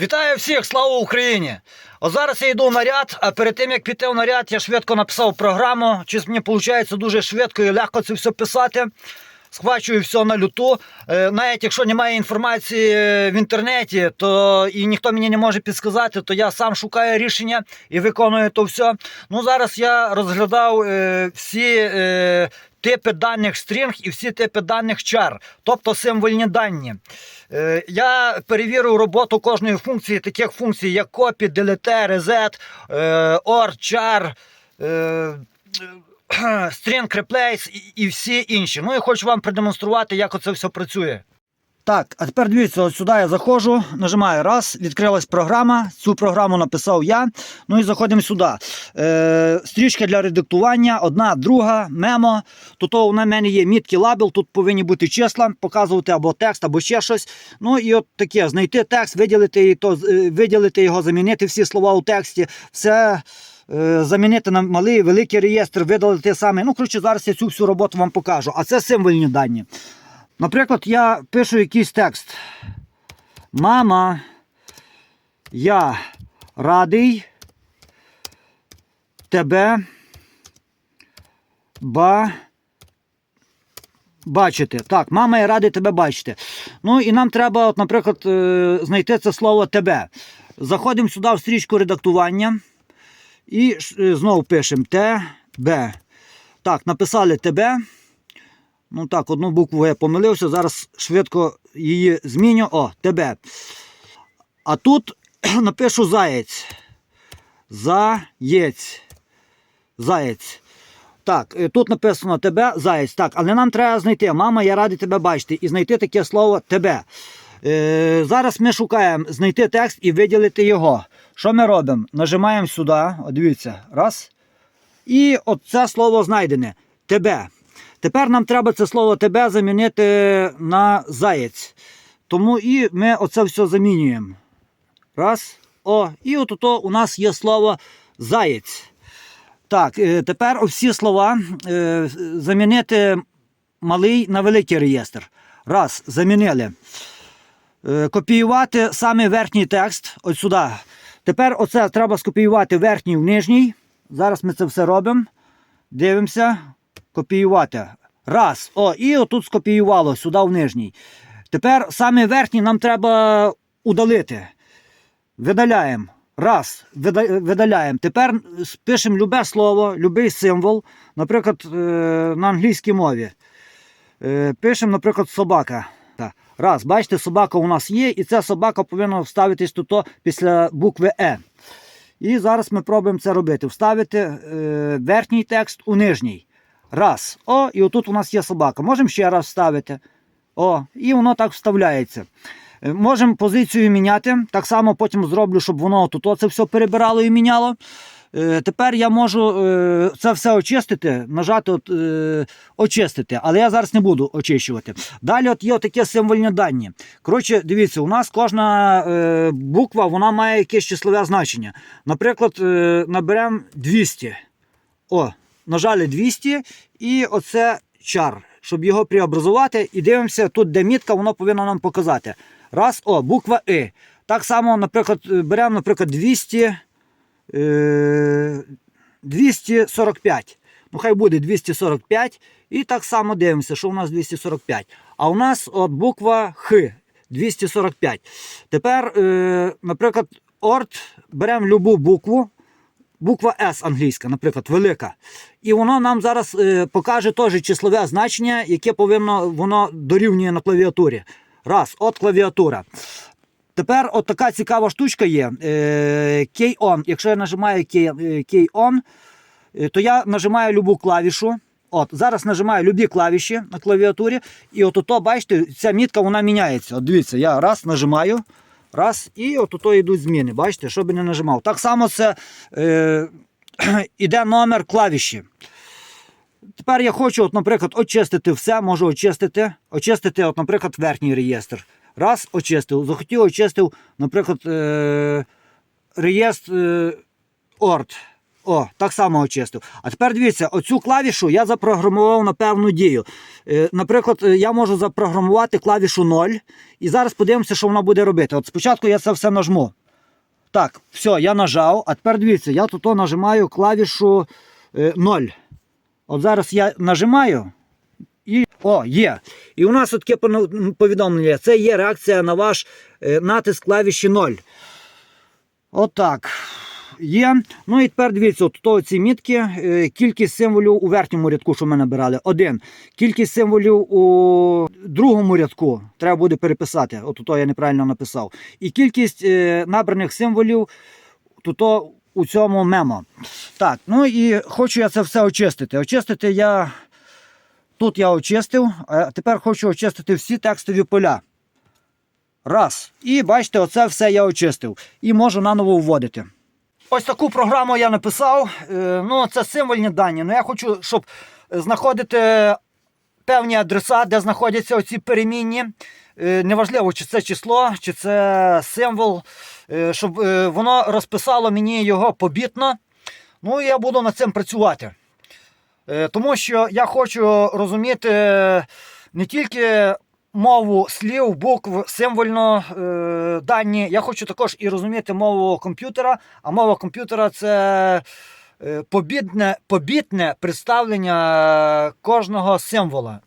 Вітаю всіх, слава Україні! О, зараз я йду в наряд, а перед тим як піти в наряд, я швидко написав програму. Чи мені виходить дуже швидко і легко це все писати. Схвачую все на люту. Е, Навіть якщо немає інформації е, в інтернеті, то і ніхто мені не може підсказати, то я сам шукаю рішення і виконую то все. Ну зараз я розглядав е, всі типи даних стрінг і всі типи даних чар, тобто символьні дані. Я перевірив роботу кожної функції, таких функцій, як copy, delete, reset, е, or, char, е, string replace і- і всі інші. Ну і хочу вам продемонструвати, як оце все працює. Так, а тепер дивіться, от сюди я заходжу, нажимаю раз, відкрилась програма. Цю програму написав я. Ну і заходимо сюди. Е, стрічка для редактування, одна, друга, мемо. Тут у мене є мітки лабел, тут повинні бути числа, показувати або текст, або ще щось. Ну і от таке: знайти текст, виділити, то, е, виділити його, замінити всі слова у тексті. Все. Е, Замінити на малий, великий реєстр, видалити саме. Ну, коротше, зараз я цю всю роботу вам покажу. А це символьні дані. Наприклад, я пишу якийсь текст. Мама, я радий тебе ба... бачити. Так, мама, я радий тебе бачити. Ну і нам треба, от, наприклад, е, знайти це слово тебе. Заходимо сюди в стрічку редактування і е, знову пишемо тебе. Так, написали тебе. Ну так, одну букву я помилився. Зараз швидко її зміню. О, тебе. А тут напишу заєць. Заєць. Заєць. Так, е, тут написано тебе, заєць. Так, але нам треба знайти. Мама, я радий тебе бачити. І знайти таке слово тебе. Е, зараз ми шукаємо знайти текст і виділити його. Що ми робимо? Нажимаємо сюди. Дивіться. Раз. І от це слово знайдене. Тебе. Тепер нам треба це слово тебе замінити на заєць. Тому і ми оце все замінюємо. Раз. О, і от ото у нас є слово заєць. Так, е, тепер всі слова е, замінити малий на великий реєстр. Раз, замінили. Е, Копіювати саме верхній текст. Ось сюди. Тепер оце треба скопіювати верхній в нижній. Зараз ми це все робимо. Дивимося. Копіювати. Раз. О, і отут скопіювало сюди в нижній. Тепер саме верхній нам треба удалити. Видаляємо. Раз. Видаляємо. Тепер пишемо любе слово, любий символ. Наприклад, е, на англійській мові. Е, Пишемо, наприклад, собака. Раз, бачите, собака у нас є, і ця собака повинна вставитись тут після букви Е. І зараз ми пробуємо це робити. Вставити е, верхній текст у нижній. Раз. О, і отут у нас є собака. Можемо ще раз вставити. О, і воно так вставляється. Е, Можемо позицію міняти. Так само потім зроблю, щоб воно тут оце все перебирало і міняло. Е, Тепер я можу е, це все очистити, нажати от, е, очистити, але я зараз не буду очищувати. Далі от є такі символьні дані. Коротше, дивіться, у нас кожна буква вона має якесь числове значення. Наприклад, наберемо 200. О, нажали 200 і оце чар, щоб його преобразувати. І дивимося, тут де мітка, воно повинно нам показати. Раз, о, буква И. Так само, наприклад, беремо, наприклад, 200, е, 245. Ну, хай буде 245. І так само дивимося, що у нас 245. А у нас от буква Х 245. Тепер, е, наприклад, орт беремо любу букву. Буква С англійська, наприклад, велика. І воно нам зараз е, покаже теж числове значення, яке повинно воно дорівнює на клавіатурі. Раз, от клавіатура. Тепер от така цікава штучка є. Е, Key-on. Якщо я нажимаю Key- е, Key-on, е, то я нажимаю любу клавішу. От, зараз нажимаю любі клавіші на клавіатурі, і от ото, бачите, ця мітка вона міняється. От дивіться, я раз нажимаю, раз, і от ото йдуть зміни. Бачите, що би не нажимав. Так само це е, іде номер клавіші. Тепер я хочу, от, наприклад, очистити все, можу очистити. Очистити, от, наприклад, верхній реєстр. Раз, очистив. Захотів, очистив, наприклад, е, реєстр е, орд. О, так само очистив. А тепер дивіться, оцю клавішу я запрограмував на певну дію. Е, Наприклад, е, я можу запрограмувати клавішу 0, і зараз подивимося, що вона буде робити. От спочатку я це все нажму. Так, все, я нажав. А тепер дивіться, я тут нажимаю клавішу е, 0. От зараз я нажимаю. О, є. І у нас таке повідомлення. Це є реакція на ваш е, натиск клавіші 0. Отак. Є. Ну і тепер дивіться, от то ці мітки. е, Кількість символів у верхньому рядку, що ми набирали, один. Кількість символів у другому рядку треба буде переписати. От то я неправильно написав. І кількість е, набраних символів тут у цьому мемо. Так, ну і хочу я це все очистити. Очистити я. Тут я очистив, а тепер хочу очистити всі текстові поля. Раз. І бачите, оце все я очистив. І можу наново вводити. Ось таку програму я написав. Е, Ну, це символьні дані. Ну, я хочу, щоб знаходити певні адреса, де знаходяться оці перемінні. Е, Неважливо, чи це число, чи це символ, е, щоб е, воно розписало мені його побітно. Ну, і я буду над цим працювати. Е, Тому що я хочу розуміти не тільки мову слів, букв, символьно е, дані. Я хочу також і розуміти мову комп'ютера. А мова комп'ютера це е, побітне, побітне представлення кожного символа.